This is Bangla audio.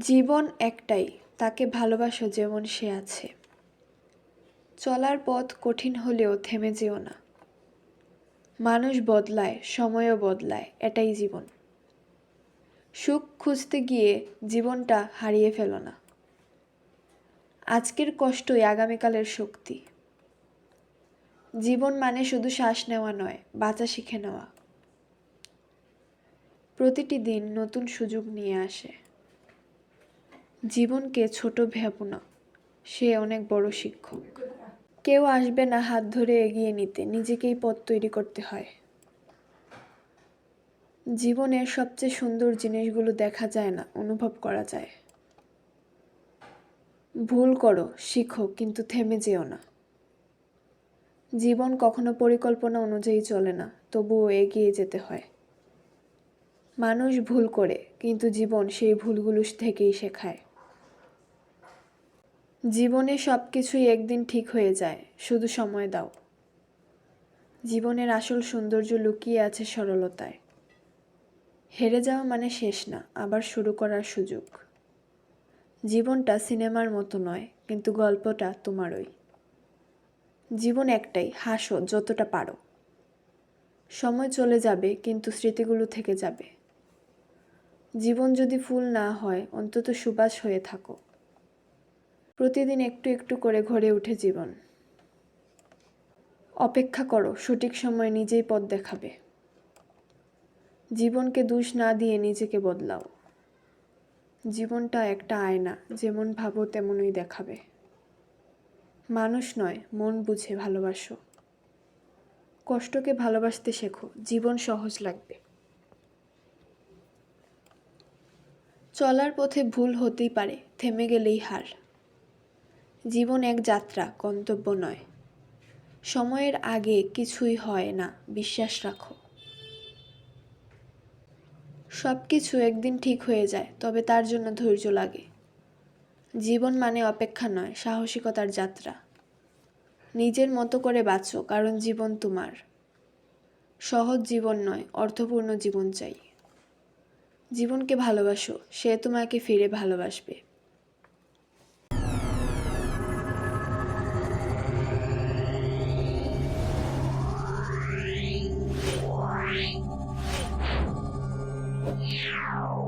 জীবন একটাই, তাকে ভালোবাসো যেমন সে আছে। চলার পথ কঠিন হলেও থেমে যেও না। মানুষ বদলায়, সময়ও বদলায়, এটাই জীবন। সুখ খুঁজতে গিয়ে জীবনটা হারিয়ে ফেলো না। আজকের কষ্টই আগামীকালের শক্তি। জীবন মানে শুধু শ্বাস নেওয়া নয়, বাঁচা শিখে নেওয়া। প্রতিটি দিন নতুন সুযোগ নিয়ে আসে। জীবনকে ছোট ভেবো না সে অনেক বড় শিক্ষক। কেউ আসবে না হাত ধরে এগিয়ে নিতে, নিজেকেই পথ তৈরি করতে হয়। জীবনের সবচেয়ে সুন্দর জিনিসগুলো দেখা যায় না, অনুভব করা যায়। ভুল করো, শিখো, কিন্তু থেমে যেও না। জীবন কখনো পরিকল্পনা অনুযায়ী চলে না, তবুও এগিয়ে যেতে হয়। মানুষ ভুল করে, কিন্তু জীবন সেই ভুলগুলো থেকেই শেখায়। জীবনে সব কিছুই একদিন ঠিক হয়ে যায়, শুধু সময় দাও। জীবনের আসল সৌন্দর্য লুকিয়ে আছে সরলতায়। হেরে যাওয়া মানে শেষ না, আবার শুরু করার সুযোগ। জীবনটা সিনেমার মতো নয়, কিন্তু গল্পটা তোমারই। জীবন একটাই, হাসো যতটা পারো। সময় চলে যাবে, কিন্তু স্মৃতিগুলো থেকে যাবে। জীবন যদি ফুল না হয়, অন্তত সুবাস হয়ে থাকো। প্রতিদিন একটু একটু করে ঘরে উঠে জীবন। অপেক্ষা করো, সঠিক সময় নিজেই পথ দেখাবে। জীবনকে দোষ না দিয়ে নিজেকে বদলাও। জীবনটা একটা আয়না, যেমন ভাবো তেমনই দেখাবে। মানুষ নয়, মন বুঝে ভালোবাসো। কষ্টকে ভালোবাসতে শেখো, জীবন সহজ লাগবে। চলার পথে ভুল হতেই পারে, থেমে গেলেই হার। জীবন এক যাত্রা, গন্তব্য নয়। সময়ের আগে কিছুই হয় না, বিশ্বাস রাখো। সব কিছু একদিন ঠিক হয়ে যায়, তবে তার জন্য ধৈর্য লাগে। জীবন মানে অপেক্ষা নয়, সাহসিকতার যাত্রা। নিজের মতো করে বাঁচো, কারণ জীবন তোমার। সহজ জীবন নয়, অর্থপূর্ণ জীবন চাই। জীবনকে ভালোবাসো, সে তোমাকে ফিরে ভালোবাসবে। Meow.